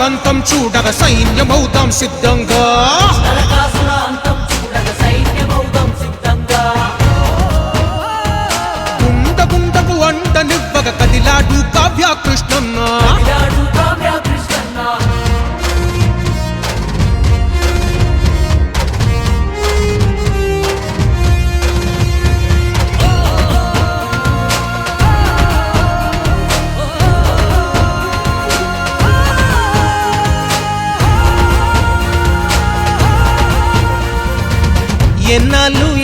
అంతం చూడగ సైన్యమవుతాం సిద్ధంగా. గుండ గుండకు అంట నివ్వగ కదిలాడు కావ్యాకు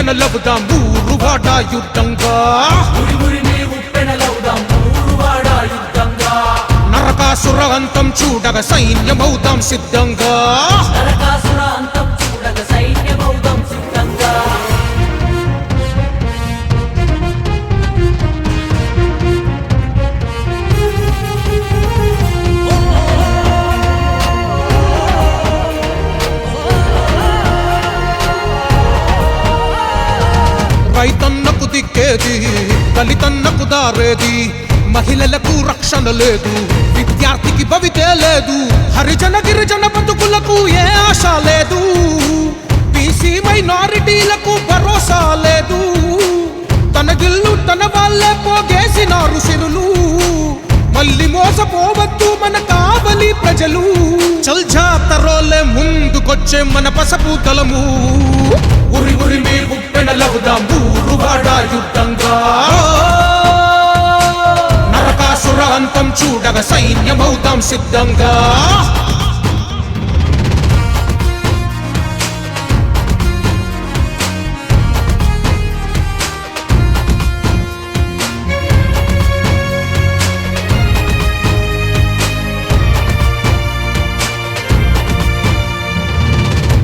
ఉప్పెన లబుదాం ఊరు వాడ యుద్ధంగా నరకాసుర అంతం చూడగ సైన్యమవుదాం సిద్ధంగా. మహిళలకు రక్షణ లేదు విద్యార్థికి భవితే లేదు హరిజన గిరిజన బతుకులకు ఏ ఆశ లేదు బీసీ మైనారిటీలకు భరోసా లేదు. తన గిల్లు తన వాళ్ళే పోగేసినారు సిరులు మళ్ళీ మోసపోవద్దు మన కావలి ప్రజలు. చల్ జాతరోలే ముందుకొచ్చే మన పసపు తలము ఉరి ఉరి మీ ఉప్పెన లవుదాం ఊరు యుద్ధంగా. నరకాసుర అంతం చూడగ సైన్యమవుతాం సిద్ధంగా.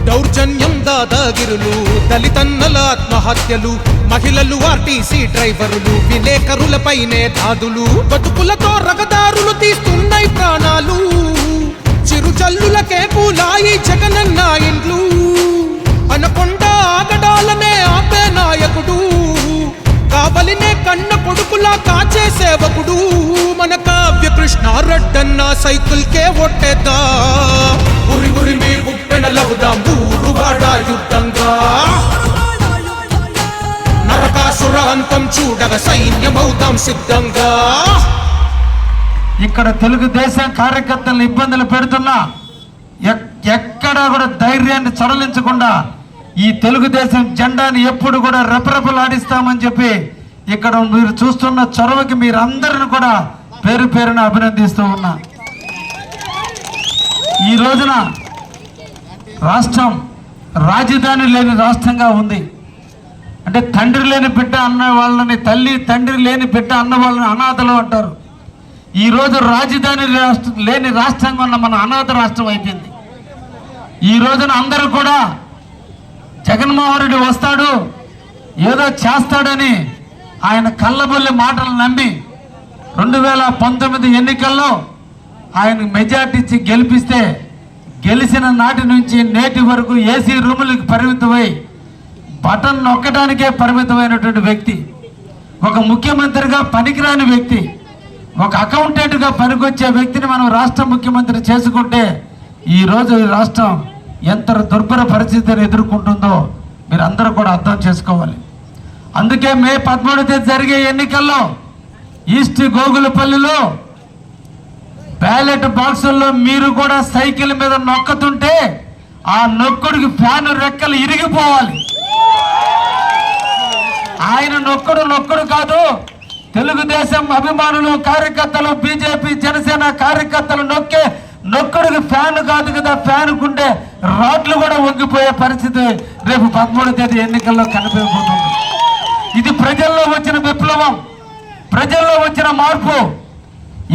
దౌర్జన్యం దాదాగిరులు దళితన్నల ఆత్మహత్యలు మహిళలు ఆర్టీసీ డ్రైవరులు విలేకరులపైనే దాదులు. బతుకులతో రగదారులు తీస్తున్నాయి ప్రాణాలు. చిరుజల్లులకే పూలాయి జగనన్న ఇండ్లు. అనకొండ ఆగడాలనే ఆపే నాయకుడు. కావలినే కన్న కొడుకులా కాచే సేవకుడు. మన కావ్య కృష్ణ రెడ్డన్న సైకిల్ కే ఒట్టేదా ఉరి ఉరి మీ ఉప్పెన లవుదాం ఊరు యుద్ధంగా. అంతం చూడగ సైన్యమవుతాం సిద్ధంగా. ఇక్కడ తెలుగుదేశం కార్యకర్తలను ఇబ్బందులు పెడుతున్నా ఎక్కడా కూడా ధైర్యాన్ని సడలించకుండా ఈ తెలుగుదేశం జెండాని ఎప్పుడు కూడా రెపరెపలాడిస్తామని చెప్పి ఇక్కడ మీరు చూస్తున్న చొరవకి మీరందరిని కూడా పేరు పేరున అభినందిస్తూ ఉన్నా. ఈ రోజున రాష్ట్రం రాజధాని లేని రాష్ట్రంగా ఉంది. అంటే తండ్రి లేని బిడ్డ అన్న వాళ్ళని తల్లి తండ్రి లేని బిడ్డ అన్న వాళ్ళని అనాథలు అంటారు. ఈరోజు రాజధాని రాష్ట్ర లేని రాష్ట్రంగా ఉన్న మన అనాథ రాష్ట్రం అయిపోయింది. ఈ రోజున అందరూ కూడా జగన్మోహన్ రెడ్డి వస్తాడు ఏదో చేస్తాడని ఆయన కళ్ళబొల్లి మాటలు నమ్మి రెండు వేల పంతొమ్మిది ఎన్నికల్లో ఆయన మెజార్టీ ఇచ్చి గెలిపిస్తే గెలిచిన నాటి నుంచి నేటి వరకు ఏసీ రూములకు పరిమితమై బటన్ నొక్కడానికే పరిమితమైనటువంటి వ్యక్తి ఒక ముఖ్యమంత్రిగా పనికిరాని వ్యక్తి ఒక అకౌంటెంట్గా పనికొచ్చే వ్యక్తిని మనం రాష్ట్ర ముఖ్యమంత్రి చేసుకుంటే ఈరోజు ఈ రాష్ట్రం ఎంత దుర్భర పరిస్థితిని ఎదుర్కొంటుందో మీరు అందరూ కూడా అర్థం చేసుకోవాలి. అందుకే మే పదమూడు తేదీ జరిగే ఎన్నికల్లో ఈస్ట్ గోగులపల్లిలో బ్యాలెట్ బాక్సుల్లో మీరు కూడా సైకిల్ మీద నొక్కుతుంటే ఆ నొక్కుడికి ఫ్యాన్ రెక్కలు ఇరిగిపోవాలి. ఆయన నొక్కడు నొక్కడు కాదు. తెలుగుదేశం అభిమానులు కార్యకర్తలు బీజేపీ జనసేన కార్యకర్తలు నొక్కే నొక్కడికి ఫ్యాన్ కాదు కదా ఫ్యాన్ కుంటే రాడ్లు కూడా వంగిపోయే పరిస్థితి రేపు పదమూడు తేదీ ఎన్నికల్లో కనిపించబోతుంది. ఇది ప్రజల్లో వచ్చిన విప్లవం ప్రజల్లో వచ్చిన మార్పు.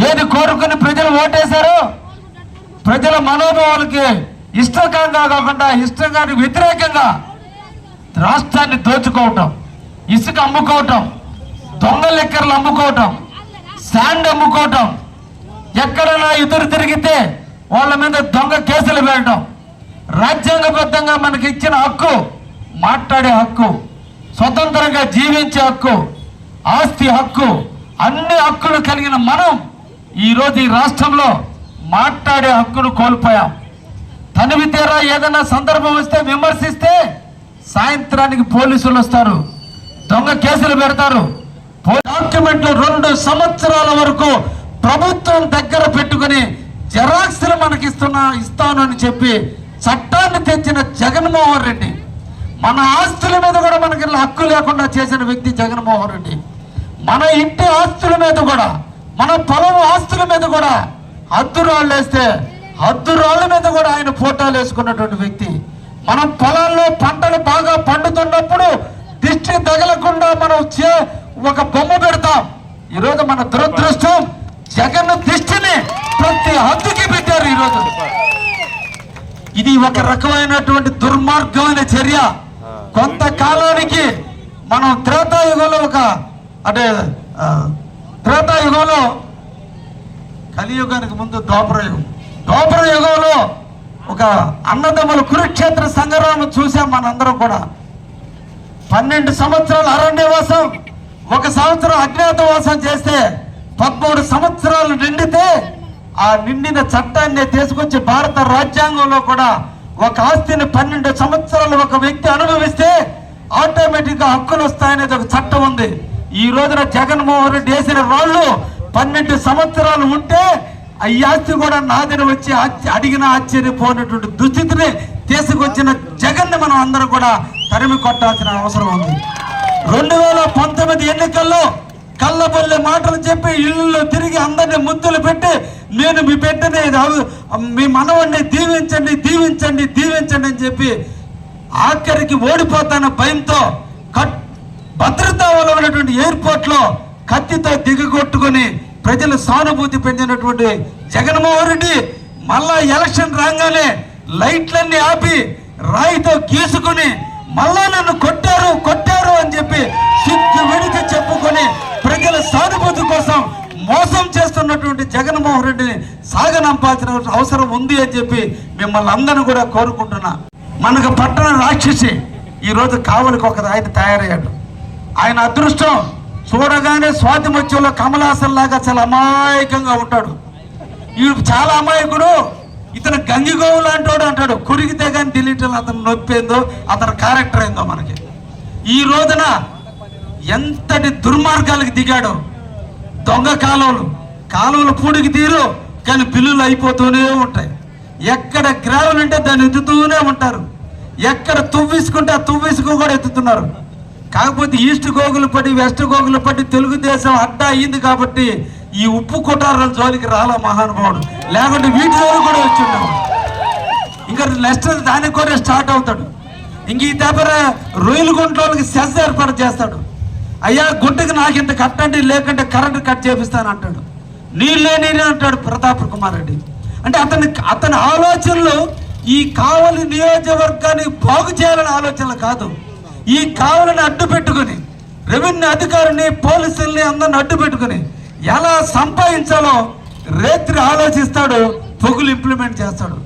ఏది కోరుకుని ప్రజలు ఓటేశారో ప్రజల మనోభావాలకి ఇష్టంగా కాకుండా ఇష్టంగా వ్యతిరేకంగా రాష్ట్రాన్ని దోచుకోవటం. ఇసుక అమ్ముకోవటం దొంగ లెక్కర్లు అమ్ముకోవటం శాండ్ అమ్ముకోవటం ఎక్కడైనా ఎదురు తిరిగితే వాళ్ళ మీద దొంగ కేసులు వేయటం రాజ్యాంగబద్ధంగా మనకి ఇచ్చిన హక్కు మాట్లాడే హక్కు స్వతంత్రంగా జీవించే హక్కు ఆస్తి హక్కు అన్ని హక్కులు కలిగిన మనం ఈరోజు ఈ రాష్ట్రంలో మాట్లాడే హక్కును కోల్పోయాం. తనివి తీరా ఏదైనా సందర్భం వస్తే విమర్శిస్తే సాయంత్రానికి పోలీసులు వస్తారు. దొంగ కేసులు పెడతారు. డాక్యుమెంట్లు రెండు సంవత్సరాల వరకు ప్రభుత్వం దగ్గర పెట్టుకుని జెరాక్స్లు మనకి ఇస్తున్నా ఇస్తాను అని చెప్పి చట్టాన్ని తెచ్చిన జగన్మోహన్ రెడ్డి. మన ఆస్తుల మీద కూడా మనకి హక్కు లేకుండా చేసిన వ్యక్తి జగన్మోహన్ రెడ్డి. మన ఇంటి ఆస్తుల మీద కూడా మన పొలం ఆస్తుల మీద కూడా అద్దురాళ్ళు వేస్తే అద్దురాళ్ళ మీద కూడా ఆయన ఫోటోలు వేసుకున్నటువంటి వ్యక్తి. మనం పొలాల్లో పంటలు బాగా పండుతున్నప్పుడు దిష్టి తగలకుండా మనం చే ఒక బొమ్మ పెడతాం. ఈరోజు మన దురదృష్టం జగన్ దిష్టిని ప్రతి హద్దుకి పెట్టారు ఈరోజు. ఇది ఒక రకమైనటువంటి దుర్మార్గమైన చర్య. కొంతకాలానికి మనం త్రేతాయుగంలో ఒక అంటే త్రేతాయుగంలో కలియుగానికి ముందు ద్వాపరయుగం. ద్వాపరయుగంలో ఒక అన్నదమ్ముల కురుక్షేత్ర సంగ్రామం చూసాం మనందరం కూడా. పన్నెండు సంవత్సరాలు అరణ్యవాసం ఒక సంవత్సరం అజ్ఞాతవాసం చేస్తే పదమూడు సంవత్సరాలు నిండితే ఆ నిండిన చట్టాన్ని తీసుకొచ్చి భారత రాజ్యాంగంలో కూడా ఒక ఆస్తిని పన్నెండు సంవత్సరాలు ఒక వ్యక్తి అనుభవిస్తే ఆటోమేటిక్గా హక్కులు వస్తాయనేది ఒక చట్టం ఉంది. ఈ రోజున జగన్మోహన్ రెడ్డి వేసిన రాళ్ళు పన్నెండు సంవత్సరాలు ఉంటే ఈ ఆస్తి కూడా నాదిన వచ్చి అడిగిన ఆశ్చర్యపోయినటువంటి దుస్థితిని తీసుకొచ్చిన జగన్ మనం అందరం కూడా తరిమి కొట్టాల్సిన అవసరం ఉంది. రెండు వేల పంతొమ్మిది ఎన్నికల్లో కళ్ళబొల్లి మాటలు చెప్పి ఇల్లు తిరిగి అందరిని ముద్దులు పెట్టి నేను మీ బిడ్డని మీ మనవడిని దీవించండి దీవించండి దీవించండి అని చెప్పి ఆఖరికి ఓడిపోతాన భయంతో కట్ భద్రతా ఉన్నటువంటి ఎయిర్పోర్ట్లో కత్తితో దిగగొట్టుకొని ప్రజలు సానుభూతి పొందినటువంటి జగన్మోహన్ రెడ్డి మళ్ళా ఎలక్షన్ రాగానే లైట్లన్నీ ఆపి రాయితో గీసుకుని మళ్ళా నన్ను కొట్టారు కొట్టారు అని చెప్పి సిగ్గు విడిచి చెప్పుకొని ప్రజల సానుభూతి కోసం మోసం చేస్తున్నటువంటి జగన్మోహన్ రెడ్డిని సాగనంపాల్సిన అవసరం ఉంది అని చెప్పి మిమ్మల్ని అందరిని కూడా కోరుకుంటున్నా. మనకు పట్టణ రాక్షసి ఈరోజు కావలికి ఒక ఆయన తయారయ్యాడు. ఆయన అదృష్టం చూడగానే స్వాతి మధ్యలో కమలాసన్ లాగా చాలా అమాయకంగా ఉంటాడు. వీడు చాలా అమాయకుడు ఇతను గంగిగోవు లాంటోడు అంటాడు. కురిగితే కానీ తెలియటం అతను నొప్పేందో అతని క్యారెక్టర్ ఏందో మనకి. ఈ రోజున ఎంతటి దుర్మార్గాలకు దిగాడు. దొంగ కాలువలు కాలువలు పూడికి తీరు కానీ బిల్లులు అయిపోతూనే ఉంటాయి. ఎక్కడ గ్రావెల్ ఉంటే దాన్ని ఎత్తుతూనే ఉంటారు. ఎక్కడ తువ్విసుకుంటే ఆ తువ్విసుకు కూడా ఎత్తుతున్నారు. కాకపోతే ఈస్ట్ గోగులు పడి వెస్ట్ గోగులు పట్టి తెలుగుదేశం అడ్డా అయింది కాబట్టి ఈ ఉప్పు కొటారాల జోలికి రాలా మహానుభావుడు. లేకుంటే వీటి జోలికి కూడా వచ్చి ఉండేవాడు. ఇంకా నెక్స్ట్ దానికి కూడా స్టార్ట్ అవుతాడు. ఇంక ఈ తప్ప రొయ్యలు గుంటలోకి సెస్ ఏర్పాటు చేస్తాడు. అయ్యా గుంటకి నాకు ఇంత కట్టండి లేకుంటే కరెంట్ కట్ చేపిస్తాను అంటాడు. నీళ్ళే నీళ్ళే అంటాడు ప్రతాప్ కుమార్ రెడ్డి. అంటే అతని అతని ఆలోచనలు ఈ కావలి నియోజకవర్గాన్ని బాగు చేయాలనే ఆలోచనలు కాదు. ఈ కావలిని అడ్డు పెట్టుకుని రెవెన్యూ అధికారిని పోలీసుల్ని అందరిని అడ్డు పెట్టుకుని ఎలా సంపాదించాలో రేత్రి ఆలోచిస్తాడు పొగులు ఇంప్లిమెంట్ చేస్తాడు.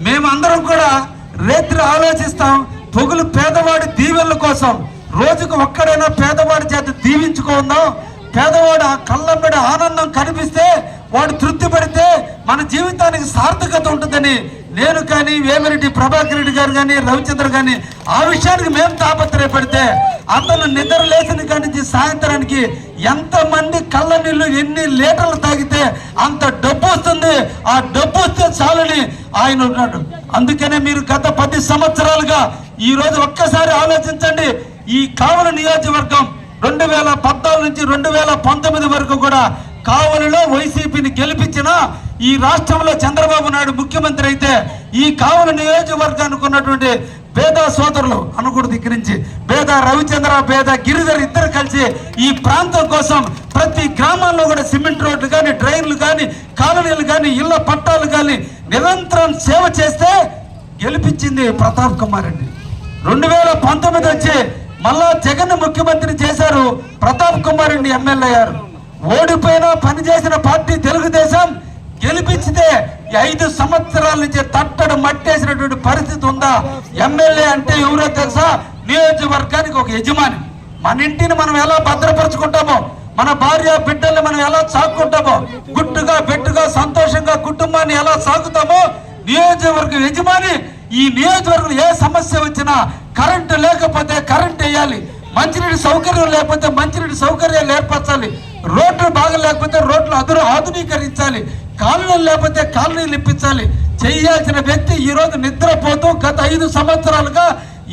మేమందరం కూడా రేత్రి ఆలోచిస్తాం పొగులు పేదవాడి దీవెనల కోసం. రోజుకు ఒక్కడైనా పేదవాడి చేత దీవించుకుందాం. పేదవాడు ఆ కళ్ళంబడి ఆనందం కనిపిస్తే వాడు తృప్తి పడితే మన జీవితానికి సార్థకత ఉంటుందని నేను కానీ వేమిరెడ్డి ప్రభాకర్ రెడ్డి గారు కానీ రవిచంద్ర కానీ ఆ విషయానికి మేము తాపత్రయపడితే అతను నిద్ర లేచిన కానించి సాయంత్రానికి ఎంతమంది కళ్ళ నీళ్ళు ఎన్ని లీటర్లు తాగితే అంత డబ్బు వస్తుంది. ఆ డబ్బు వస్తే చాలని ఆయన ఉన్నాడు. అందుకనే మీరు గత పది సంవత్సరాలుగా ఈ రోజు ఒక్కసారి ఆలోచించండి. ఈ కావల నియోజకవర్గం రెండు వేల పద్నాలుగు నుంచి రెండు వేల పంతొమ్మిది వరకు కూడా కావలిలో వైసీపీని గెలిపించిన ఈ రాష్ట్రంలో చంద్రబాబు నాయుడు ముఖ్యమంత్రి అయితే ఈ కావుల నియోజకవర్గానికి ఉన్నటువంటి పేద సోదరులు అనకూడదు ఇక్కడి నుంచి పేద రవిచంద్ర పేద గిరిధర్ ఇద్దరు కలిసి ఈ ప్రాంతం కోసం ప్రతి గ్రామాల్లో కూడా సిమెంట్ రోడ్లు కానీ డ్రైన్లు కానీ కాలనీలు కానీ ఇళ్ళ పట్టాలు కానీ నిరంతరం సేవ చేస్తే గెలిపించింది ప్రతాప్ కుమార్ రెడ్డి. రెండు వేల పంతొమ్మిది వచ్చి మళ్ళా జగన్ ముఖ్యమంత్రి చేశారు ప్రతాప్ కుమార్ రెడ్డి ఎమ్మెల్యే అయ్యారు ఓడిపోయినా పనిచేసిన పార్టీ తెలుగుదేశం గెలిపించితే ఐదు సంవత్సరాల నుంచి తట్టడు మట్టేసినటువంటి పరిస్థితి ఉందా? ఎమ్మెల్యే అంటే ఎవరో తెలుసా? నియోజకవర్గానికి ఒక యజమాని. మన ఇంటిని మనం ఎలా భద్రపరుచుకుంటామో మన భార్య బిడ్డల్ని మనం ఎలా సాగుకుంటామో గుట్టుగా బెట్టుగా సంతోషంగా కుటుంబాన్ని ఎలా సాగుతామో నియోజకవర్గం యజమాని ఈ నియోజకవర్గం ఏ సమస్య వచ్చినా కరెంటు లేకపోతే కరెంట్ వేయాలి. మంచినీటి సౌకర్యం లేకపోతే మంచినీటి సౌకర్యాలు ఏర్పరచాలి. రోడ్లు బాగా లేకపోతే రోడ్లు అదురు ఆధునీకరించాలి. కాలనీలు లేకపోతే కాలనీలు ఇప్పించాలి చేయాల్సిన వ్యక్తి ఈరోజు నిద్రపోతూ గత ఐదు సంవత్సరాలుగా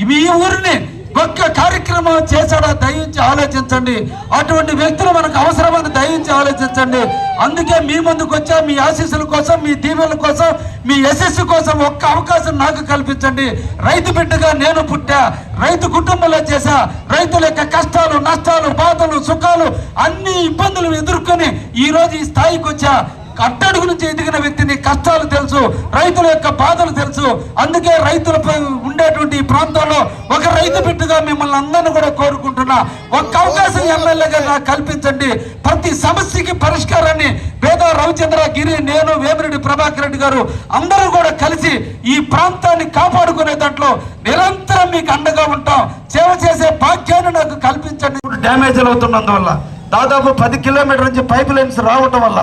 మీ ఊరిని ఒక్క కార్యక్రమం చేశాడా దయించి ఆలోచించండి. అటువంటి వ్యక్తులు మనకు అవసరమని దయించి ఆలోచించండి. అందుకే మీ ముందుకు వచ్చా మీ ఆశీస్సుల కోసం మీ దీవెల కోసం మీ యశస్సు కోసం ఒక్క అవకాశం నాకు కల్పించండి. రైతు బిడ్డగా నేను పుట్టా రైతు కుటుంబంలో చేశా రైతుల యొక్క కష్టాలు నష్టాలు బాధలు సుఖాలు అన్ని ఇబ్బందులు ఎదుర్కొని ఈరోజు ఈ స్థాయికి వచ్చా. కట్టడుగు నుంచి ఎదిగిన వ్యక్తిని కష్టాలు తెలుసు రైతుల యొక్క బాధలు తెలుసు. అందుకే రైతులపై ఉండేటువంటి ఈ ప్రాంతంలో ఒక రైతు బిడ్డగా మిమ్మల్ని అందరిని కూడా కోరుకుంటున్నా. ఒక్క అవకాశం ఎమ్మెల్యేగా నాకు కల్పించండి. ప్రతి సమస్యకి పరిష్కారాన్ని పేద రవిచంద్ర గిరి నేను వేమిరెడ్డి ప్రభాకర్ రెడ్డి గారు అందరూ కూడా కలిసి ఈ ప్రాంతాన్ని కాపాడుకునే దాంట్లో నిరంతరం మీకు అండగా ఉంటాం. సేవ చేసే భాగ్యాన్ని నాకు కల్పించండి. డ్యామేజ్ అవుతున్నందువల్ల దాదాపు పది కిలోమీటర్ నుంచి పైప్ లైన్స్ రావటం వల్ల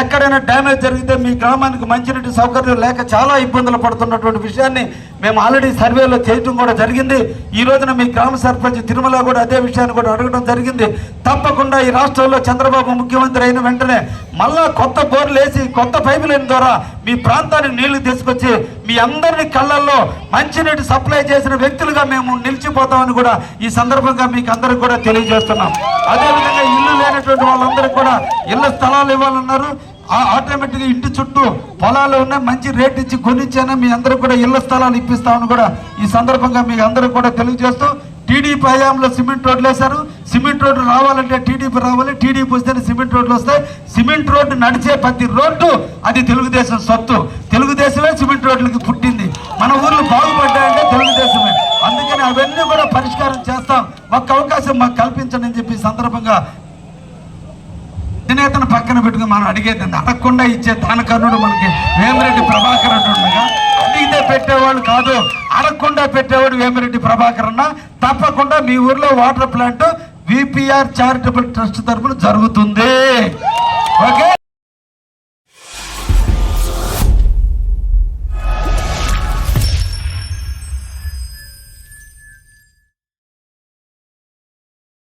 ఎక్కడైనా డ్యామేజ్ జరిగితే మీ గ్రామానికి మంచినీటి సౌకర్యం లేక చాలా ఇబ్బందులు పడుతున్నటువంటి విషయాన్ని మేము ఆల్రెడీ సర్వేలో చేయటం కూడా జరిగింది. ఈ రోజున మీ గ్రామ సర్పంచ్ తిరుమల కూడా అదే విషయాన్ని కూడా అడగడం జరిగింది. తప్పకుండా ఈ రాష్ట్రంలో చంద్రబాబు ముఖ్యమంత్రి అయిన వెంటనే మళ్ళా కొత్త బోర్లు వేసి కొత్త పైపు లైన్ ద్వారా మీ ప్రాంతానికి నీళ్ళు తీసుకొచ్చి మీ అందరిని కళ్ళల్లో మంచినీటి సప్లై చేసిన వ్యక్తులుగా మేము నిలిచిపోతామని కూడా ఈ సందర్భంగా మీకు అందరికి కూడా తెలియజేస్తున్నాం. అదేవిధంగా ఇల్లు లేనటువంటి వాళ్ళందరికీ కూడా ఇళ్ళ స్థలాలు ఇవ్వాలన్నారు. ఆ- ఆటోమేటిక్గా ఇంటి చుట్టూ పొలాలు ఉన్నాయి. మంచి రేట్ ఇచ్చి కొనిచ్చానే మీ అందరికి కూడా ఇళ్ళ స్థలాలు ఇప్పిస్తామని కూడా ఈ సందర్భంగా మీకు అందరికి కూడా తెలియజేస్తూ టీడీపీ హయాంలో సిమెంట్ రోడ్లు వేశారు. సిమెంట్ రోడ్డు రావాలంటే టీడీపీ రావాలి. టీడీపీ వస్తేనే సిమెంట్ రోడ్లు వస్తాయి. సిమెంట్ రోడ్డు నడిచే ప్రతి రోడ్డు అది తెలుగుదేశం సొత్తు. తెలుగుదేశమే సిమెంట్ రోడ్లకి పుట్టింది. మన ఊర్లు బాగుపడ్డాయంటే తెలుగుదేశమే. అందుకని అవన్నీ కూడా పరిష్కారం చేస్తాం. ఒక్క అవకాశం మాకు కల్పించండి అని చెప్పి సందర్భంగా అధినేతను పక్కన పెట్టుకుని మనం అడిగేది అడగకుండా ఇచ్చే దానకర్ణుడు మనకి వేమిరెడ్డి ప్రభాకర్ అంటుండగా పెట్టేవాడు పెట్టేవాళ్ళు కాదు. అడగకుండా పెట్టేవాడు వేమిరెడ్డి ప్రభాకర్ అన్న. తప్పకుండా మీ ఊర్లో water plant VPR charitable trust తరఫున జరుగుతుంది. ఓకే?